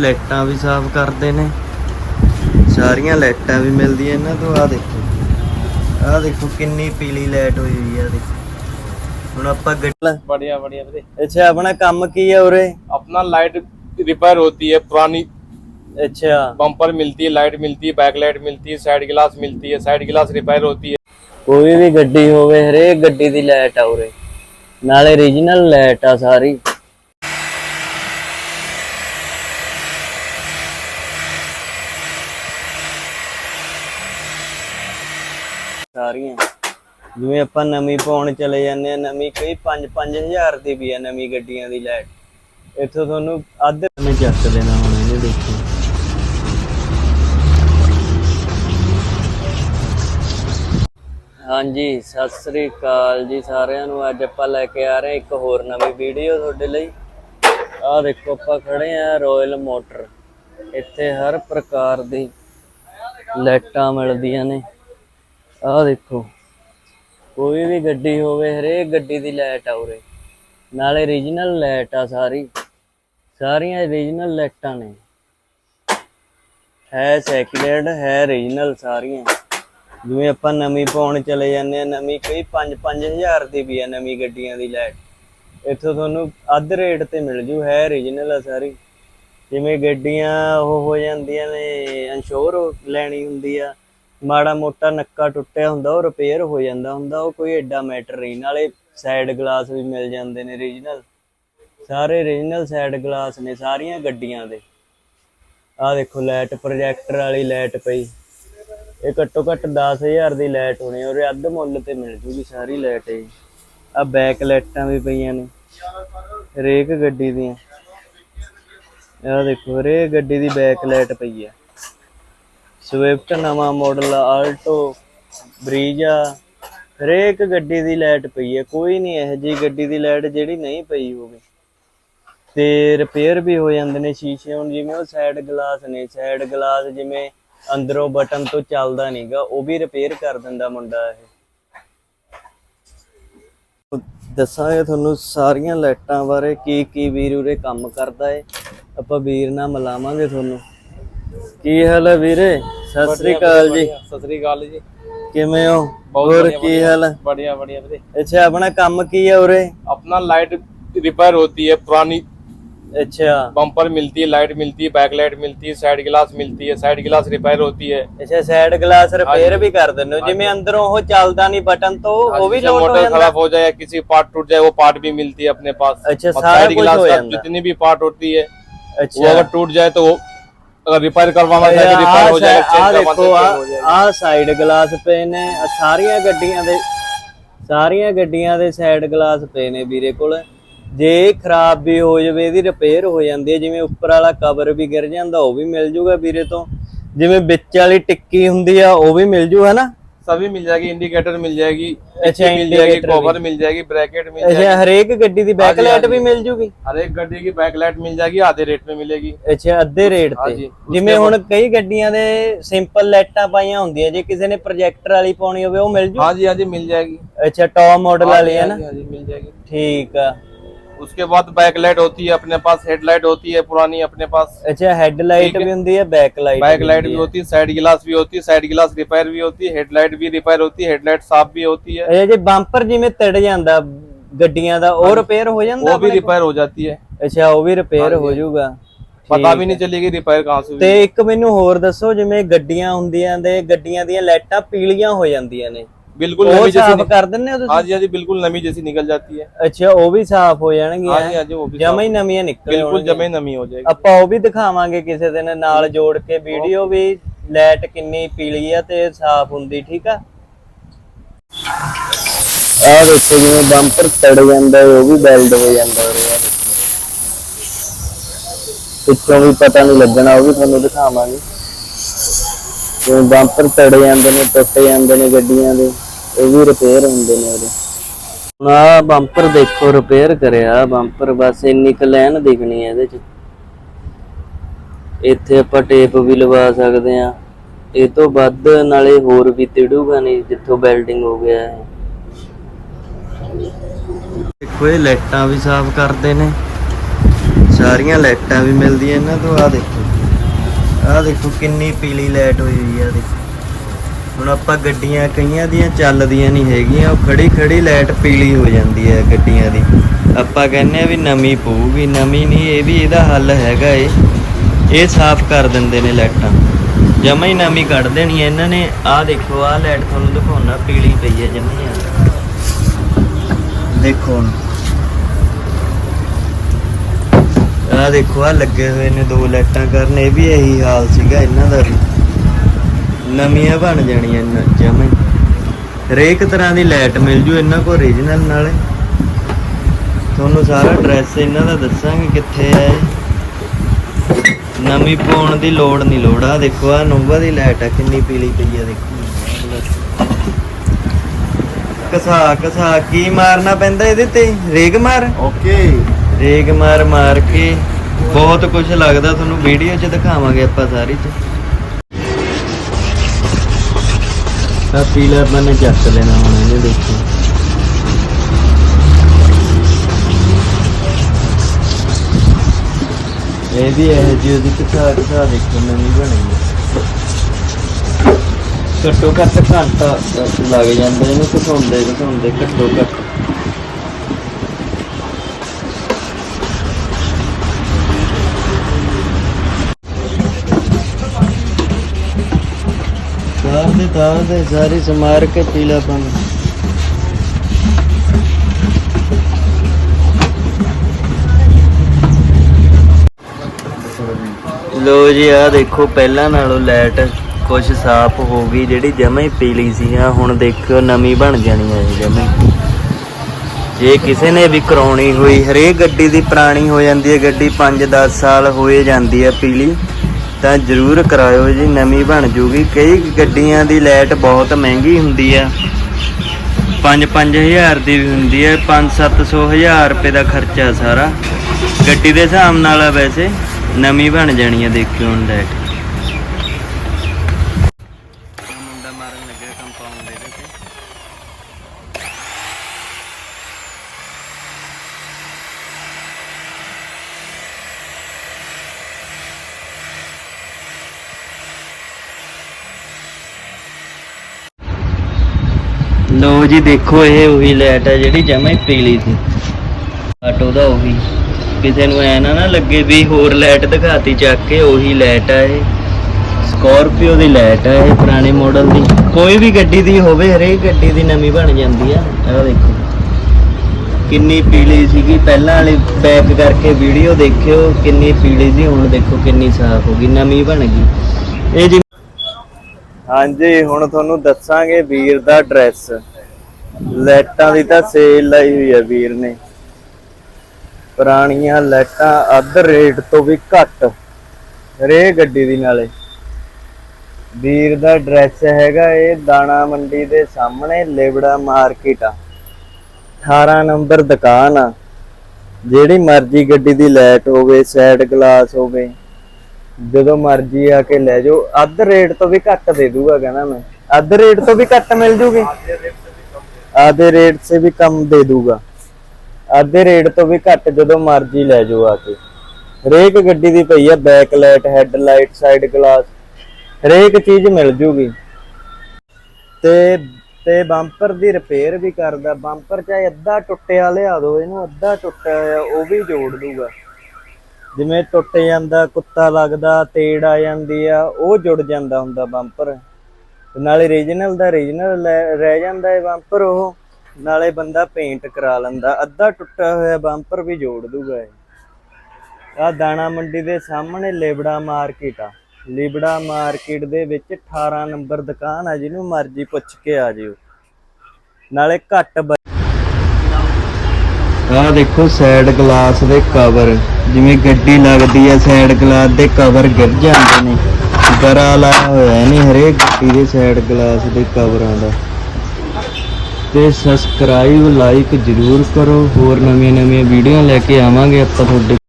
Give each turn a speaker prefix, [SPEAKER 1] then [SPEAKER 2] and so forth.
[SPEAKER 1] ਲਾਈਟਾਂ ਵੀ ਸਾਫ਼ ਕਰਦੇ ਨੇ ਸਾਰੀਆਂ ਲਾਈਟਾਂ ਵੀ ਮਿਲਦੀਆਂ ਇਹਨਾਂ ਤੋਂ ਆ ਦੇਖੋ ਆ ਦੇਖੋ ਕਿੰਨੀ ਪੀਲੀ ਲਾਈਟ ਹੋਈ ਹੋਈ ਆ ਦੇਖੋ ਹੁਣ ਆਪਾਂ ਗੱਡੀ
[SPEAKER 2] बढ़िया बढ़िया बढ़िया
[SPEAKER 1] ਅੱਛਾ ਆਪਣਾ ਕੰਮ ਕੀ ਹੈ ਉਰੇ
[SPEAKER 2] अपना लाइट रिपेयर होती है पुरानी
[SPEAKER 1] ਅੱਛਾ
[SPEAKER 2] बम्पर मिलती है लाइट मिलती है बैक लाइट मिलती है साइड गिलास मिलती है साइड गिलास रिपेयर होती है
[SPEAKER 1] ਕੋਈ ਵੀ ਗੱਡੀ ਹੋਵੇ ਹਰੇਕ ਗੱਡੀ ਦੀ ਲਾਈਟ ਆ ਉਰੇ ਨਾਲੇ ਰੀਜਨਲ ਲਾਈਟ ਆ ਸਾਰੀ ਜਿਵੇਂ ਆਪਾਂ ਨਵੀਂ ਪਾਉਣ ਚਲੇ ਜਾਂਦੇ ਆ ਨਵੀਂ ਕਈ 5-5000 ਦੀ ਵੀ ਆ ਨਵੀਂ ਗੱਡੀਆਂ ਦੀ ਲਾਈਟ। ਇੱਥੋਂ ਤੁਹਾਨੂੰ ਅੱਧ ਮੈਂ ਚੱਕ ਦੇਣਾ ਹੁਣ ਇਹਨੇ ਦੇਖੋ। ਹਾਂਜੀ, ਸਤਿ ਸ੍ਰੀ ਅਕਾਲ ਜੀ ਸਾਰਿਆਂ ਨੂੰ। ਅੱਜ ਆਪਾਂ ਲੈ ਕੇ ਆ ਰਹੇ ਇੱਕ ਹੋਰ ਨਵੀਂ ਵੀਡੀਓ ਤੁਹਾਡੇ ਲਈ। ਆਹ ਦੇਖੋ, ਆਪਾਂ ਖੜੇ ਆ ਰਾਇਲ ਮੋਟਰ ਇੱਥੇ ਹਰ ਪ੍ਰਕਾਰ ਦੀ ਲਾਈਟਾਂ ਮਿਲਦੀਆਂ ਨੇ। ਆਹ ਦੇਖੋ। ਕੋਈ ਵੀ ਗੱਡੀ ਹੋਵੇ, ਹਰੇਕ ਗੱਡੀ ਦੀ ਲਾਈਟ ਆ ਉਰੇ। ਨਾਲੇ ਰੀਜਨਲ ਲਾਈਟ ਆ ਸਾਰੀ। ਸਾਰੀਆਂ ਰੀਜਨਲ ਲਾਈਟਾਂ ਨੇ। ਹੈ ਸੈਕਿੰਡ ਹੈ ਰੀਜਨਲ ਸਾਰੀਆਂ। ਜਿਵੇਂ ਆਪਾਂ ਨਵੀਂ ਪਾਉਣ ਚਲੇ ਜਾਂਦੇ ਆ ਨਵੀਂ ਕਈ 5-5000 ਦੀ ਵੀ ਆ ਨਵੀਂ ਗੱਡੀਆਂ ਦੀ ਲਾਈਟ ਇੱਥੋਂ ਤੁਹਾਨੂੰ ਅੱਧ ਰੇਟ ਤੇ ਮਿਲ ਜੂ, ਹੈ ਰੀਜਨਲ ਆ ਸਾਰੀ। ਜਿਵੇਂ ਗੱਡੀਆਂ ਉਹ ਹੋ ਜਾਂਦੀਆਂ ਨੇ ਇੰਸ਼ੋਰ ਲੈਣੀ ਹੁੰਦੀ ਆ। ਮਾੜਾ ਮੋਟਾ ਨੱਕਾ ਟੁੱਟਿਆ ਹੁੰਦਾ, ਉਹ ਰਿਪੇਅਰ ਹੋ ਜਾਂਦਾ ਹੁੰਦਾ, ਉਹ ਕੋਈ ਐਡਾ ਮੈਟਰ ਨਹੀਂ। ਨਾਲੇ ਸਾਈਡ ਗਲਾਸ ਵੀ ਮਿਲ ਜਾਂਦੇ ਨੇ ਰੀਜਨਲ ਸਾਰੇ ਰੀਜਨਲ ਸਾਈਡ ਗਲਾਸ ਨੇ, ਸਾਰੀਆਂ ਗੱਡੀਆਂ ਦੇ। ਆਹ ਦੇਖੋ ਲਾਈਟ ਪ੍ਰੋਜੈਕਟਰ ਵਾਲੀ ਲਾਈਟ ਪਈ। ਇਹ ਘੱਟੋ ਘੱਟ 10000 ਦੀ ਲਾਈਟ ਹੋਣੀ ਔਰ ਅੱਧ ਮੁੱਲ ਤੇ ਮਿਲ ਜੂਗੀ ਸਾਰੀ ਲਾਈਟ ਇਹ। ਆ ਬੈਕ ਲਾਈਟਾਂ ਵੀ ਪਈਆਂ ਨੇ, ਹਰੇਕ ਗੱਡੀ ਦੀਆਂ। ਆਹ ਦੇਖੋ, ਹਰੇਕ ਗੱਡੀ ਦੀ ਬੈਕ ਲਾਈਟ ਪਈ ਆ। ਸਵਿਫਟ ਨਵਾਂ ਮਾਡਲ ਆਲਟੋ ਬਰੀਜਾ ਹਰੇਕ ਗੱਡੀ ਦੀ ਲਾਈਟ ਪਈ ਹੈ, ਕੋਈ ਨਹੀਂ ਇਹ ਜਿਹੀ ਗੱਡੀ ਦੀ ਲਾਈਟ ਜਿਹੜੀ ਨਹੀਂ ਪਈ ਹੋਵੇ। ਤੇ ਰਿਪੇਅਰ ਵੀ ਹੋ ਜਾਂਦੇ ਨੇ ਸ਼ੀਸ਼ੇ, ਹੁਣ ਜਿਵੇਂ ਉਹ ਸਾਈਡ ਗਲਾਸ ਨੇ ਸਾਈਡ ਗਲਾਸ ਜਿਵੇਂ ਅੰਦਰੋਂ ਬਟਨ ਤੋਂ ਚੱਲਦਾ ਨਹੀਂਗਾ, ਉਹ ਵੀ ਰਿਪੇਅਰ ਕਰ ਦਿੰਦਾ ਮੁੰਡਾ ਇਹ। ਦੱਸਾਂਗੇ ਤੁਹਾਨੂੰ ਸਾਰੀਆਂ ਲਾਈਟਾਂ ਬਾਰੇ, ਕੀ ਕੀ ਵੀਰ ਉਰੇ ਕੰਮ ਕਰਦਾ ਏ। ਆਪਾਂ ਵੀਰ ਨਾਲ ਮਿਲਾਵਾਂਗੇ ਤੁਹਾਨੂੰ। ਕੀ ਹਾਲ ਹੈ ਵੀਰੇ? ਸਤਿ ਸ੍ਰੀ ਅਕਾਲ ਜੀ
[SPEAKER 2] सत श्रीकाल जी
[SPEAKER 1] ਕਿਵੇਂ ਹੋ
[SPEAKER 2] ਬਹੁਤ
[SPEAKER 1] ਹੋਰ
[SPEAKER 2] ਵਧੀਆ,
[SPEAKER 1] ਕੀ ਹਾਲ ਹੈ
[SPEAKER 2] बढ़िया बढ़िया बढ़िया
[SPEAKER 1] ਅੱਛਾ ਆਪਣਾ ਕੰਮ ਕੀ ਹੈ ਉਰੇ
[SPEAKER 2] अपना लाइट रिपेयर होती है पुरानी
[SPEAKER 1] ਅੱਛਾ
[SPEAKER 2] बम्पर मिलती है लाइट मिलती है बैक लाइट मिलती है साइड गिलास मिलती है साइड गिलास रिपेयर होती है
[SPEAKER 1] ਅੱਛਾ ਸਾਈਡ ਗਲਾਸ ਰਿਪੇਅਰ ਵੀ ਕਰ ਦਿੰਦੇ ਹੋ ਜਿਵੇਂ ਅੰਦਰੋਂ ਉਹ ਚੱਲਦਾ ਨਹੀਂ ਬਟਨ ਤੋਂ ਉਹ ਵੀ
[SPEAKER 2] जैसे
[SPEAKER 1] ਲੋਡ ਹੋ
[SPEAKER 2] मोटर
[SPEAKER 1] ਜਾਂਦਾ
[SPEAKER 2] खराब हो जाए या किसी पार्ट टूट जाए वो पार्ट भी मिलती है अपने पास
[SPEAKER 1] अच्छा,
[SPEAKER 2] और
[SPEAKER 1] सारा
[SPEAKER 2] साइड
[SPEAKER 1] कुछ
[SPEAKER 2] गिलास
[SPEAKER 1] हो
[SPEAKER 2] का
[SPEAKER 1] जाता है।
[SPEAKER 2] जितनी भी पार्ट होती है वो
[SPEAKER 1] ਅੱਛਾ
[SPEAKER 2] अगर टूट जाए तो वो अगर रिपेयर करवाना चाहे तो रिपेयर हो जाएगा
[SPEAKER 1] ਆ
[SPEAKER 2] चेंज करवाना
[SPEAKER 1] ਦੇਖੋ
[SPEAKER 2] चाहे तो हो जाएगा
[SPEAKER 1] ਆ ਸਾਈਡ ਗਲਾਸ ਪਏ ਨੇ ਆਹ ਸਾਰੀਆਂ ਗੱਡੀਆਂ ਦੇ ਸਾਰੀਆਂ ਗੱਡੀਆਂ ਦੇ ਸਾਈਡ ਗਲਾਸ ਪਏ ਨੇ ਵੀਰੇ ਕੋਲ ਜੇ ਇਹ ਖਰਾਬ ਵੀ ਹੋ ਜਾਵੇ ਇਹਦੀ ਰਿਪੇਅਰ ਹੋ ਜਾਂਦੀ ਹੈ ਜਿਵੇਂ ਉੱਪਰ ਵਾਲਾ ਕਵਰ ਵੀ ਗਿਰ ਜਾਂਦਾ ਉਹ ਵੀ ਮਿਲ ਜੂਗਾ ਵੀਰੇ ਤੋਂ ਜਿਵੇਂ ਵਿੱਚ ਵਾਲੀ ਟਿੱਕੀ ਹੁੰਦੀ ਆ ਉਹ ਵੀ ਮਿਲ ਜੂ ਹਨਾ
[SPEAKER 2] सभी मिल जाएगी इंडिकेटर मिल जाएगी
[SPEAKER 1] अच्छा,
[SPEAKER 2] अच्छा मिल जाएगी
[SPEAKER 1] indicator
[SPEAKER 2] कवर मिल जाएगी ब्रैकेट मिल जाएगी
[SPEAKER 1] ਅੱਛਾ ਹਰੇਕ ਗੱਡੀ ਦੀ ਬੈਕ
[SPEAKER 2] ਹਾਂਜੀ,
[SPEAKER 1] ਲਾਈਟ ਵੀ
[SPEAKER 2] ਹਾਂਜੀ।
[SPEAKER 1] ਮਿਲ ਜੂਗੀ
[SPEAKER 2] हर एक गड्डी की बैक लाइट मिल जाएगी आधे रेट में मिलेगी
[SPEAKER 1] ਅੱਛਾ ਅੱਧੇ ਰੇਟ ਤੇ
[SPEAKER 2] ਹਾਂਜੀ,
[SPEAKER 1] ਜਿਵੇਂ ਹੁਣ ਕਈ ਗੱਡੀਆਂ ਦੇ ਸਿੰਪਲ ਲਾਈਟਾਂ ਪਾਈਆਂ ਹੁੰਦੀਆਂ ਜੇ ਕਿਸੇ ਨੇ ਪ੍ਰੋਜੈਕਟਰ ਵਾਲੀ ਪਾਉਣੀ ਹੋਵੇ ਉਹ ਮਿਲ ਜੂ
[SPEAKER 2] हाँ जी हाँ जी मिल जाएगी
[SPEAKER 1] ਅੱਛਾ ਟੌਪ ਮਾਡਲ
[SPEAKER 2] हाँ
[SPEAKER 1] ਵਾਲੀ
[SPEAKER 2] जी,
[SPEAKER 1] ਹੈ
[SPEAKER 2] हाँ
[SPEAKER 1] ਨਾ
[SPEAKER 2] जी, हाँ जी मिल जाएगी
[SPEAKER 1] ਠੀਕ ਆ
[SPEAKER 2] उसके बाद बैक लाइट होती है अपने पास हेडलाइट होती है पुरानी अपने पास
[SPEAKER 1] ਅੱਛਾ ਹੈਡ ਲਾਈਟ ਵੀ ਹੁੰਦੀ ਹੈ ਬੈਕ ਲਾਈਟ
[SPEAKER 2] बैक लाइट भी होती है साइड गिलास भी होती है साइड गिलास रिपेयर भी होती है हेडलाइट भी रिपेयर होती है हेडलाइट साफ भी होती है
[SPEAKER 1] ਇਹ ਜੇ ਬੰਪਰ ਜਿਵੇਂ ਤੜ ਜਾਂਦਾ ਗੱਡੀਆਂ ਦਾ ਉਹ ਰਿਪੇਅਰ ਹੋ ਜਾਂਦਾ
[SPEAKER 2] वो भी
[SPEAKER 1] ਆਪਣੇ ਕੋਲ?
[SPEAKER 2] रिपेयर हो जाती है
[SPEAKER 1] ਅੱਛਾ ਉਹ ਵੀ ਰਿਪੇਅਰ ਹੋ ਜਾਊਗਾ
[SPEAKER 2] पता भी नहीं चलेगी रिपेयर कहाँ से हुई
[SPEAKER 1] ਤੇ ਇੱਕ ਮੈਨੂੰ ਹੋਰ ਦੱਸੋ ਜਿਵੇਂ ਗੱਡੀਆਂ ਹੁੰਦੀਆਂ ਦੇ ਗੱਡੀਆਂ ਦੀਆਂ ਲਾਈਟਾਂ ਪੀਲੀਆਂ ਹੋ ਜਾਂਦੀਆਂ ਨੇ
[SPEAKER 2] बिल्कुल
[SPEAKER 1] ਉਹ
[SPEAKER 2] नमी
[SPEAKER 1] ਸਾਫ਼
[SPEAKER 2] जैसी
[SPEAKER 1] ਕਰ ਦਿੰਦੇ ਹੋ ਤੁਸੀਂ
[SPEAKER 2] हाँ जी हाँ जी बिल्कुल नमी जैसी निकल जाती है
[SPEAKER 1] ਅੱਛਾ ਉਹ ਵੀ ਸਾਫ਼ ਹੋ
[SPEAKER 2] हाँ जी
[SPEAKER 1] ਜਾਣਗੀਆਂ
[SPEAKER 2] हाँ जी वो भी
[SPEAKER 1] ਜਮਾ ਹੀ ਨਵੀਆਂ ਨਿਕਲ
[SPEAKER 2] बिल्कुल जमे नमी हो जाएगी
[SPEAKER 1] ਆਪਾਂ ਉਹ ਵੀ ਦਿਖਾਵਾਂਗੇ ਕਿਸੇ ਦਿਨ ਨਾਲ ਜੋੜ ਕੇ ਵੀਡੀਓ ਵੀ ਲਾਈਟ ਕਿੰਨੀ ਪੀਲੀ ਆ ਤੇ ਸਾਫ਼ ਹੁੰਦੀ ਠੀਕ ਆ ਆਹ ਦੇਖੋ ਜਿਵੇਂ ਬੰਪਰ ਤੜ ਜਾਂਦਾ ਉਹ ਵੀ ਬੈਲਡ ਹੋ ਜਾਂਦਾ ਉਹਦੇ ਪਿੱਛੋਂ ਵੀ ਪਤਾ ਨਹੀਂ ਲੱਗਣਾ ਉਹ ਵੀ ਤੁਹਾਨੂੰ ਦਿਖਾਵਾਂਗੇ ਜਿਵੇਂ ਬੰਪਰ ਤੜ ਜਾਂਦੇ ਨੇ, ਟੁੱਟ ਜਾਂਦੇ ਨੇ ਗੱਡੀਆਂ ਦੇ, ਉਹ ਵੀ ਰਿਪੇਅਰ ਹੁੰਦੇ ਨੇ ਉਹਦੇ। ਹੁਣ ਆਹ ਬੰਪਰ ਦੇਖੋ ਰਿਪੇਅਰ ਕਰਿਆ ਬੰਪਰ ਬਸ ਇੰਨੀ ਕੁ ਲਾਈਨ ਦਿਖਣੀ ਹੈ ਇਹਦੇ ਚ। ਇੱਥੇ ਆਪਾਂ ਟੇਪ ਵੀ ਲਵਾ ਸਕਦੇ ਆ ਇਹ ਤੋਂ ਵੱਧ ਨਾਲੇ ਹੋਰ ਵੀ ਤਿੜੂਗਾ ਨਹੀਂ ਜਿੱਥੋਂ ਵੈਲਡਿੰਗ ਹੋ ਗਿਆ ਹੈ ਦੇਖੋ, ਇਹ ਲਾਈਟਾਂ ਵੀ ਸਾਫ਼ ਕਰਦੇ ਨੇ। ਸਾਰੀਆਂ ਲਾਈਟਾਂ ਵੀ ਮਿਲਦੀਆਂ ਇਹਨਾਂ ਤੋਂ ਆ ਦੇਖੋ। ਆਹ ਦੇਖੋ ਕਿੰਨੀ ਪੀਲੀ ਲਾਈਟ ਹੋਈ ਹੋਈ ਆ, ਦੇਖੋ। ਹੁਣ ਆਪਾਂ ਗੱਡੀਆਂ ਕਈਆਂ ਦੀਆਂ ਚੱਲਦੀਆਂ ਨਹੀਂ ਹੈਗੀਆਂ, ਉਹ ਖੜੀ ਖੜੀ ਲਾਈਟ ਪੀਲੀ ਹੋ ਜਾਂਦੀ ਹੈ ਗੱਡੀਆਂ ਦੀ। ਆਪਾਂ ਕਹਿੰਦੇ ਆ ਵੀ ਨਵੀਂ ਪਊਗੀ, ਨਵੀਂ ਨਹੀਂ, ਇਹ ਵੀ ਇਹਦਾ ਹੱਲ ਹੈਗਾ ਏ। ਇਹ ਸਾਫ਼ ਕਰ ਦਿੰਦੇ ਨੇ ਲਾਈਟਾਂ। ਜਮਾ ਹੀ ਨਵੀਂ ਕੱਢ ਦੇਣੀ ਇਹਨਾਂ ਨੇ ਆਹ ਦੇਖੋ, ਆਹ ਲਾਈਟ ਤੁਹਾਨੂੰ ਦਿਖਾਉਣਾ, ਪੀਲੀ ਪਈ ਹੈ ਜਮਾ ਹੀ ਦੇਖੋ ਹੁਣ। ਆਹ ਦੇਖੋ ਆ ਲੱਗੇ ਹੋਏ ਨੇ ਦੋ ਲਾਈਟਾਂ ਕਰਨ ਇਹ ਵੀ ਇਹੀ ਹਾਲ ਸੀਗਾ ਇਹਨਾਂ ਦਾ ਵੀ। ਨਵੀਆਂ ਬਣ ਜਾਣੀਆਂ ਇਹਨਾਂ ਜਮਾਂ ਹਰੇਕ ਤਰ੍ਹਾਂ ਦੀ ਲਾਈਟ ਮਿਲ ਜੂ ਇਹਨਾਂ ਕੋਲ ਓਰੀਜਨਲ ਨਾਲੇ। ਤੁਹਾਨੂੰ ਸਾਰਾ ਐਡਰੈਸ ਇਹਨਾਂ ਦਾ ਦੱਸਾਂਗੇ ਕਿੱਥੇ ਹੈ ਇਹ। ਨਵੀਂ ਪਾਉਣ ਦੀ ਲੋੜ ਨਹੀਂ ਲੋੜ। ਆ ਦੇਖੋ ਆ ਨੋਵਾ ਦੀ ਲਾਈਟ ਆ ਕਿੰਨੀ ਪੀਲੀ ਪਈ ਆ ਦੇਖੋ। ਕਸਾ ਕਸਾ ਕੀ ਮਾਰਨਾ ਪੈਂਦਾ ਇਹਦੇ ਤੇ? ਰੇਗ ਮਾਰ।
[SPEAKER 3] ਓਕੇ।
[SPEAKER 1] ਰੇਗ ਮਾਰ ਮਾਰ ਕੇ। ਬਹੁਤ ਕੁਝ ਲੱਗਦਾ ਤੁਹਾਨੂੰ ਵੀਡੀਓ 'ਚ ਦਿਖਾਵਾਂਗੇ ਆਪਾਂ ਸਾਰੀ 'ਚ। ਆ ਪੀਲਾ ਬੰਨੇ ਚੱਕ ਲੈਣਾ ਹੁਣ, ਇਹਨੇ ਦੇਖੋ। ਇਹ ਵੀ ਇਹ ਜਿਹੀ ਉਹਦੀ ਕਿਥਾ ਕਿਥਾ ਦੇਖੋ, ਨਵੀਂ ਬਣੀ ਹੈ। ਘੱਟੋ ਘੱਟ ਘੰਟਾ ਲੱਗ ਜਾਂਦਾ, ਇਹਨੂੰ ਘਟਾਉਂਦੇ ਘਸਾਉਂਦੇ ਘੱਟੋ ਘੱਟ। ਤਾਰ ਦੇ ਤਾਰ ਦੇ ਸਾਰੀ ਸਮਾਰ ਕੇ ਲੋ ਜੀ ਆ ਦੇਖੋ ਪਹਿਲਾਂ ਨਾਲੋਂ ਲਾਈਟ ਕੁਝ ਸਾਫ਼ ਹੋ ਗਈ ਜਿਹੜੀ ਜਮਾਂ ਪੀਲੀ ਸੀ ਆ ਹੁਣ ਦੇਖੋ ਨਵੀਂ ਬਣ ਜਾਣੀ ਹੈ ਇਹ ਜੇ ਕਿਸੇ ਨੇ ਵੀ ਕਰਾਉਣੀ ਹੋਈ ਹਰੇਕ ਗੱਡੀ ਦੀ ਪੁਰਾਣੀ ਹੋ ਜਾਂਦੀ ਹੈ ਗੱਡੀ 5-10 ਸਾਲ ਹੋਏ ਜਾਂਦੀ ਹੈ ਪੀਲੀ ਤਾਂ ਜ਼ਰੂਰ ਕਰਾਇਓ ਜੀ, ਨਵੀਂ ਬਣ ਜੂਗੀ। ਕਈ ਗੱਡੀਆਂ ਦੀ ਲਾਈਟ ਬਹੁਤ ਮਹਿੰਗੀ ਹੁੰਦੀ ਆ। 5-5000 ਦੀ ਵੀ ਹੁੰਦੀ ਹੈ 5-700 ਹਜ਼ਾਰ ਰੁਪਏ ਦਾ ਖਰਚਾ ਸਾਰਾ। ਗੱਡੀ ਦੇ ਹਿਸਾਬ ਨਾਲ ਆ ਵੈਸੇ, ਨਵੀਂ ਬਣ ਜਾਣੀ ਹੈ ਦੇਖਿਓ ਹੁਣ ਲਾਈਟ। ਮੁੰਡਾ ਮਾਰਨ ਲੱਗਿਆ ਕੰਪਾਊਂਡ ਇਹਦੇ ਤੇ ਲੋ ਜੀ, ਦੇਖੋ ਇਹ ਉਹੀ ਲਾਈਟ ਹੈ ਜਿਹੜੀ ਜਮਾਂ ਹੀ ਪੀਲੀ ਸੀ। ਆਟੋ ਦਾ ਉਹੀ। ਕਿਸੇ ਨੂੰ ਐ ਨਾ ਨਾ ਲੱਗੇ ਵੀ ਹੋਰ ਲਾਈਟ ਦਿਖਾਤੀ ਚੱਕ ਕੇ, ਉਹੀ ਲਾਈਟ ਆ ਇਹ। ਸਕਾਰਪੀਓ ਦੀ ਲਾਈਟ ਆ ਇਹ ਪੁਰਾਣੇ ਮਾਡਲ ਦੀ। ਕੋਈ ਵੀ ਗੱਡੀ ਦੀ ਹੋਵੇ, ਹਰੇਕ ਗੱਡੀ ਦੀ ਨਵੀਂ ਬਣ ਜਾਂਦੀ ਆ। ਆਹ ਦੇਖੋ। ਕਿੰਨੀ ਪੀਲੀ ਸੀਗੀ। ਪਹਿਲਾਂ ਵਾਲੀ ਬੈਕ ਕਰਕੇ ਵੀਡੀਓ ਦੇਖਿਓ, ਕਿੰਨੀ ਪੀਲੀ ਸੀ, ਹੁਣ ਦੇਖੋ ਕਿੰਨੀ ਸਾਫ਼ ਹੋ ਗਈ, ਨਵੀਂ ਬਣ ਗਈ। ਇਹ ਜੀ ਹਾਂਜੀ, ਹੁਣ ਤੁਹਾਨੂੰ ਦੱਸਾਂਗੇ ਵੀਰ ਦਾ ਐਡਰੈਸ ਲਾਈਟਾਂ ਦੀ ਤਾਂ ਸੇਲ ਲਾਈ ਹੋਈ ਹੈ ਵੀਰ ਨੇ। ਪੁਰਾਣੀਆਂ ਲਾਈਟਾਂ ਅੱਧ ਰੇਟ ਤੋਂ ਵੀ ਘੱਟ। ਰੇ ਗੱਡੀ ਦੀ ਨਾਲੇ। ਵੀਰ ਦਾ ਐਡਰੈਸ ਹੈਗਾ ਇਹ ਦਾਣਾ ਮੰਡੀ ਦੇ ਸਾਹਮਣੇ, ਲੇਬੜਾ ਮਾਰਕੀਟ ਆ। 18 ਨੰਬਰ ਦੁਕਾਨ ਆ। ਜਿਹੜੀ ਮਰਜ਼ੀ ਗੱਡੀ ਦੀ ਲਾਈਟ ਹੋਵੇ ਸਾਈਡ ਗਲਾਸ ਹੋਵੇ। ਜਦੋਂ ਮਰਜ਼ੀ ਆ ਕੇ ਲੈ ਜਾਓ। ਅੱਧ ਰੇਟ ਤੋਂ ਵੀ ਘੱਟ ਦੇ ਦੂਗਾ, ਕਹਿੰਦਾ ਮੈਂ। ਅੱਧ ਰੇਟ ਤੋਂ ਵੀ ਘੱਟ ਮਿਲ ਜੂਗੀ? ਆਧੇ ਰੇਟ ਸੇ ਵੀ ਕਮ ਦੇ ਦੂਗਾ। ਆਧੇ ਰੇਟ ਤੋਂ ਵੀ ਘੱਟ ਜਦੋਂ ਮਰਜ਼ੀ ਲੈ ਜਾਓ ਆ ਕੇ। ਹਰੇਕ ਗੱਡੀ ਦੀ ਪਈ ਆ back light head light side glass ਹਰੇਕ ਚੀਜ਼ ਮਿਲ ਜੂਗੀ। ਤੇ ਤੇ ਬੰਪਰ ਦੀ ਰਿਪੇਅਰ ਵੀ ਕਰਦਾ। ਬੰਪਰ ਚਾਹੇ ਅੱਧਾ ਟੁੱਟਿਆ ਲਿਆ ਦੋ, ਇਹਨੂੰ ਅੱਧਾ ਟੁੱਟਿਆ ਹੋਇਆ ਉਹ ਵੀ ਜੋੜ ਦੂਗਾ। ਜਿਵੇਂ ਟੁੱਟ ਜਾਂਦਾ, ਕੁੱਤਾ ਲੱਗਦਾ, ਤੇੜ ਆ ਜਾਂਦੀ ਆ, ਉਹ ਜੁੜ ਜਾਂਦਾ ਹੁੰਦਾ ਬੰਪਰ। ਨਾਲੇ ਰੀਜਨਲ ਦਾ ਰੀਜਨਲ ਰਹਿ ਜਾਂਦਾ ਹੈ ਬੰਪਰ ਉਹ। ਨਾਲੇ ਬੰਦਾ ਪੇਂਟ ਕਰਾ ਲੈਂਦਾ। ਅੱਧਾ ਟੁੱਟਿਆ ਹੋਇਆ ਬੰਪਰ ਵੀ ਜੋੜ ਦੂਗਾ ਇਹ। ਆ ਦਾਣਾ ਮੰਡੀ ਦੇ ਸਾਹਮਣੇ ਲੇਬੜਾ ਮਾਰਕੀਟ ਆ। ਲਿਬੜਾ ਮਾਰਕੀਟ ਦੇ ਵਿੱਚ 18 ਨੰਬਰ ਦੁਕਾਨ ਆ, ਜਿਹਨੂੰ ਮਰਜ਼ੀ ਪੁੱਛ ਕੇ ਆ ਜਿਓ। ਨਾਲੇ ਘੱਟ ਆਹ ਦੇਖੋ ਸਾਈਡ ਗਲਾਸ ਦੇ ਕਵਰ ਜਿਵੇਂ ਗੱਡੀ ਲੱਗਦੀ ਹੈ ਸਾਈਡ ਗਲਾਸ ਦੇ ਕਵਰ ਗਿਰ ਜਾਂਦੇ ਨੇ। ਬਰਾ ਲਾਇਆ ਹੋਇਆ ਨਹੀਂ ਹਰੇਕ ਗੱਡੀ ਦੇ ਸਾਈਡ ਗਲਾਸ ਦੇ ਕਵਰਾਂ ਦਾ। ਤੇ ਸਬਸਕ੍ਰਾਈਬ ਲਾਈਕ ਜਰੂਰ ਕਰੋ। ਹੋਰ ਨਵੀਆਂ ਨਵੀਆਂ ਵੀਡੀਓ ਲੈ ਕੇ ਆਵਾਂਗੇ ਆਪਾਂ ਤੁਹਾਡੇ